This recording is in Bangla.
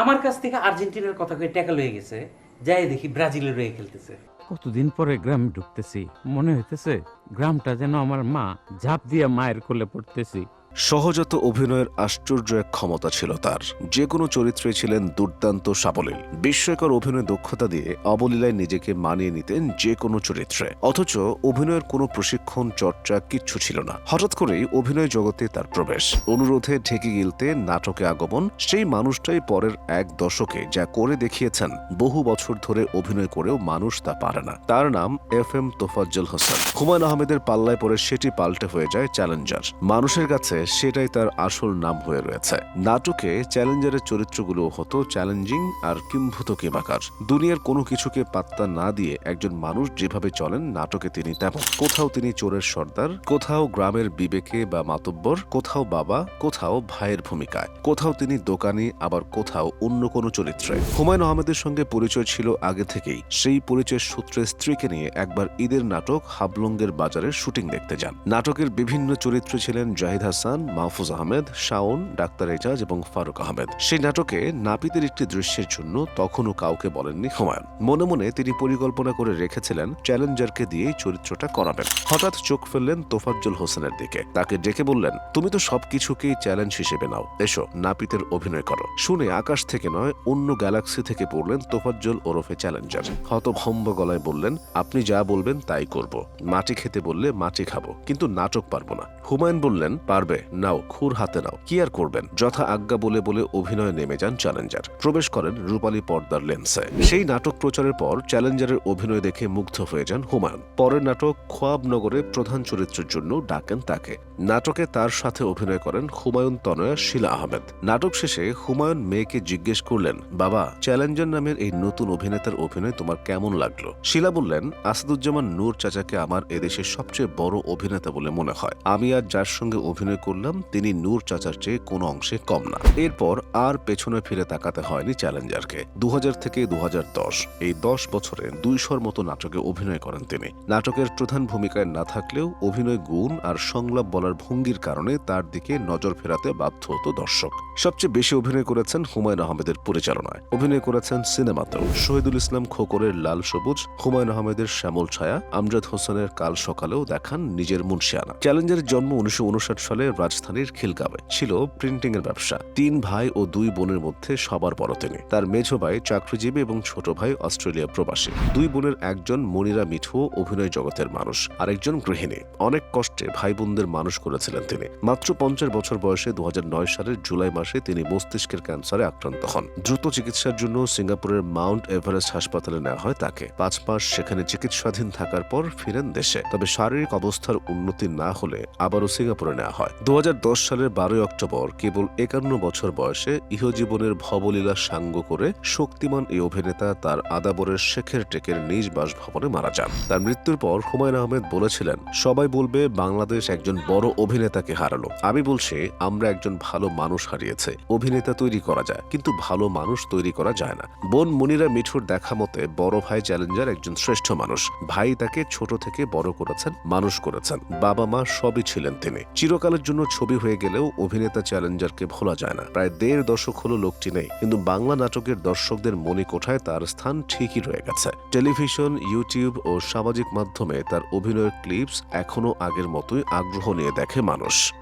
আমার কাছ থেকে আর্জেন্টিনার কথা কয়ে টাকা হয়ে গেছে যাই দেখি ব্রাজিলের রয়ে খেলতেছে। কতদিন পরে গ্রামে ঢুকতেছি, মনে হইতেছে গ্রামটা যেন আমার মা ঝাঁপ দিয়ে মায়ের কোলে পড়তেছি। সহজাত অভিনয়ের আশ্চর্য এক ক্ষমতা ছিল তার। যে কোনো চরিত্রে ছিলেন দুর্দান্ত সাবলীল। বিস্ময়কর অভিনয় দক্ষতা দিয়ে অবলীলায় নিজেকে মানিয়ে নিতেন যে কোনো চরিত্রে। অথচ অভিনয়ের কোনো প্রশিক্ষণ, চর্চা কিচ্ছু ছিল না। হঠাৎ করেই অভিনয় জগতে তার প্রবেশ। অনুরোধে ঢেকে গিলতে নাটকে আগমন, সেই মানুষটাই পরের এক দশকে যা করে দেখিয়েছেন, বহু বছর ধরে অভিনয় করেও মানুষ তা পারে না। তার নাম এফ এম তোফাজ্জল হোসেন। হুমায়ুন আহমেদের পাল্লায় পরে সেটি পাল্টে হয়ে যায় চ্যালেঞ্জার। মানুষের কাছে সেটাই তার আসল নাম হয়ে রয়েছে। নাটকে চ্যালেঞ্জারের চরিত্রগুলো হতো চ্যালেঞ্জিং আর কিম্ভূত কেবাকার দুনিয়ার কোনো কিছুকে পাত্তা না দিয়ে একজন মানুষ যেভাবে চলেন, নাটকে তিনি তেমন। কোথাও তিনি চোরের সর্দার, কোথাও গ্রামের বিবেকে বা মাতব্বর, কোথাও বাবা, কোথাও ভাইয়ের ভূমিকায়। কোথাও তিনি দোকানি, আবার কোথাও অন্য কোনো চরিত্রে। হুমায়ুন আহমেদের সঙ্গে পরিচয় ছিল আগে থেকেই। সেই পরিচয়ের সূত্রে স্ত্রীকে নিয়ে একবার ঈদের নাটক হাবলঙ্গের বাজারের শুটিং দেখতে যান। নাটকের বিভিন্ন চরিত্রে ছিলেন জাহিদ হাসান মাহফুজ আহমেদ, শাওন, ডাক্তার এজাজ এবং ফারুক আহমেদ। সেই নাটকে নাপিতের একটি দৃশ্যের জন্য তখনও কাউকে বলেননি হুমায়ুন। মনে মনে তিনি পরিকল্পনা করে রেখেছিলেন চ্যালেঞ্জারকে দিয়েই চরিত্রটা করাবেন। হঠাৎ চোখ ফেললেন তোফাজ্জল হোসেনের দিকে। তাকে ডেকে বললেন, তুমি তো সবকিছুকেই চ্যালেঞ্জ হিসেবে নাও। এসো, নাপিতের অভিনয় করো। শুনে আকাশ থেকে নয়, অন্য গ্যালাক্সি থেকে পড়লেন তোফাজ্জল ওরফে চ্যালেঞ্জার। হতভম্ব গলায় বললেন, আপনি যা বলবেন তাই করব। মাটি খেতে বললে মাটি খাব, কিন্তু নাটক পারব না। হুমায়ুন বললেন, পারবে। নাও, খুর হাতে নাও। কি আর করবেন? যথা আজ্ঞা বলে বলে অভিনয়ে নেমে যান চ্যালেঞ্জার। প্রবেশ করেন রূপালী পর্দার লেন্সে। সেই নাটক প্রচারের পর চ্যালেঞ্জারের অভিনয় দেখে মুগ্ধ হয়ে যান হুমায়ুন। পরের নাটক খোয়াবনগরে প্রধান চরিত্রের জন্য ডাকেন তাকে। নাটকে তার সাথে অভিনয় করেন হুমায়ুন তনয়া, শিলা আহমেদ। নাটক শেষে হুমায়ুন মেয়েকে জিজ্ঞেস করলেন, বাবা, চ্যালেঞ্জার নামের এই নতুন অভিনেতার অভিনয় তোমার কেমন লাগল? শিলা বললেন, আসাদুজ্জামান নূর চাচাকে আমার এদেশের সবচেয়ে বড় অভিনেতা বলে মনে হয়। আমি আর যার সঙ্গে অভিনয় করলাম তিনি নূর চাচার চেয়ে কোনো অংশে কম না। এরপর আর পেছনে ফিরে তাকাতে হয়নি চ্যালেঞ্জারকে। দু থেকে দুহাজার দশ, এই দশ বছরে দুইশোর মতো নাটকে অভিনয় করেন তিনি। নাটকের প্রধান ভূমিকায় না থাকলেও অভিনয় গুণ আর সংলাপ বলার ভঙ্গির কারণে তার দিকে নজর ফেরাতে বাধ্য হতো দর্শক। সবচেয়ে বেশি অভিনয় করেছেন হুমায়ুন আহমেদের পরিচালনায়। অভিনয় করেছেন সিনেমাতেও। শহীদুল ইসলাম খোকরের লাল সবুজ, হুমায়ুন আহমেদের শ্যামল ছায়া, আমজাদ হোসেনের কাল সকালেও দেখান নিজের মুন্সিয়ানা। চ্যালেঞ্জারের জন্ম উনিশশো উনষাট সালে রাজধানীর খিলগাঁওয়ে ছিল প্রিন্টিং এর ব্যবসা। তিন ভাই ও দুই বোনের মধ্যে সবার বড় তিনি তার মেঝ ভাই চাকরিজীবী এবং ছোট ভাই অস্ট্রেলিয়া প্রবাসী। দুই বোনের একজন মনিরা মিঠু অভিনয় জগতের মানুষ, আরেকজন গৃহিণী। অনেক কষ্টে ভাই বোনদের মানুষ করেছিলেন তিনি। মাত্র পঞ্চাশ বছর বয়সে দু সালের জুলাই মাসে তিনি মস্তিষ্কের ক্যান্সারে আক্রান্ত হন। দ্রুত চিকিৎসার জন্য সিঙ্গাপুরের মাউন্ট এভারেস্ট হাসপাতালে নেওয়া হয় তাকে। পাঁচ মাস সেখানে চিকিৎসাধীন থাকার পর ফিরেন দেশে। তবে শারীরিক অবস্থার উন্নতি না হলে আবারও সিঙ্গাপুরে নেওয়া হয়। দু সালের বারোই অক্টোবর কেবল একান্ন বছর বয়সে ইহজীবনের ভবলীলা সাঙ্গ করে শক্তিমান এই অভিনেতা তার আদাবরের শেখের টেকের নিজ বাসভবনে মারা যান। তার মৃত্যুর পর হুমায়ুন আহমেদ বলেছিলেন, সবাই বলবে বাংলাদেশ একজন বড় অভিনেতাকে হারালো। আমি বলছি, আমরা একজন ভালো মানুষ হারিয়েছে। অভিনেতা তৈরি করা যায়, কিন্তু ভালো মানুষ তৈরি করা যায় না। বোন মনিরা মিঠুর দেখা মতে বড় ভাই চ্যালেঞ্জার একজন শ্রেষ্ঠ মানুষ। ভাই তাকে ছোট থেকে বড় করেছেন, মানুষ করেছেন। বাবা মা সবই ছিলেন তিনি। চিরকালের জন্য ছবি হয়ে গেলেও অভিনেতা চ্যালেঞ্জারকে ভোলা যায় না। প্রায় দেড় দশক হলো লোকটি নেই, কিন্তু বাংলা নাটকের দর্শকদের মনে কোঠায় তার স্থান ঠিকই রয়ে গেছে। টেলিভিশন, ইউটিউব ও সামাজিক মাধ্যমে তার অভিনয়ের ক্লিপস এখনও আগের মতোই আগ্রহ নিয়ে দেখে মানুষ।